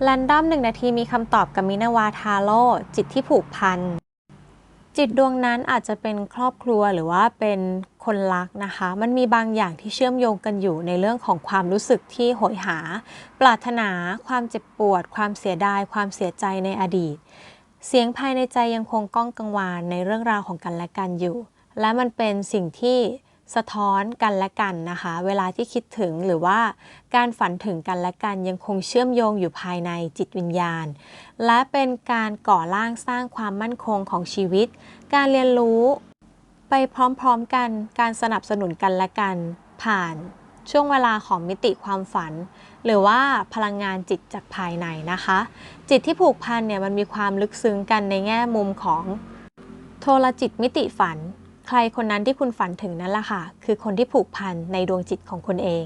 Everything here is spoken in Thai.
แรนดอมหนึ่งนาทีมีคำตอบกับมินาวาทาโร่จิตที่ผูกพัน จิตดวงนั้นอาจจะเป็นครอบครัวหรือว่าเป็นคนรักนะคะ มันมีบางอย่างที่เชื่อมโยงกันอยู่ในเรื่องของความรู้สึกที่โหยหา ปรารถนา ความเจ็บปวด ความเสียดาย ความเสียใจในอดีต เสียงภายในใจยังคงก้องกังวานในเรื่องราวของกันและกันอยู่ และมันเป็นสิ่งที่ สะท้อนกันและกันนะคะ เวลาที่คิดถึงหรือว่าการฝันถึงกันและกันยังคงเชื่อมโยงอยู่ภายในจิตวิญญาณ และเป็นการก่อร่างสร้างความมั่นคงของชีวิต การเรียนรู้ไปพร้อมๆกันการสนับสนุนกันและกัน ผ่านช่วงเวลาของมิติความฝัน หรือว่าพลังงานจิตจากภายในนะคะ จิตที่ผูกพันเนี่ยมันมีความลึกซึ้งกันในแง่มุมของโทรจิตมิติฝัน ใครคนนั้นที่คุณฝันถึงนั่นแหละค่ะ คือคนที่ผูกพันในดวงจิตของคุณเอง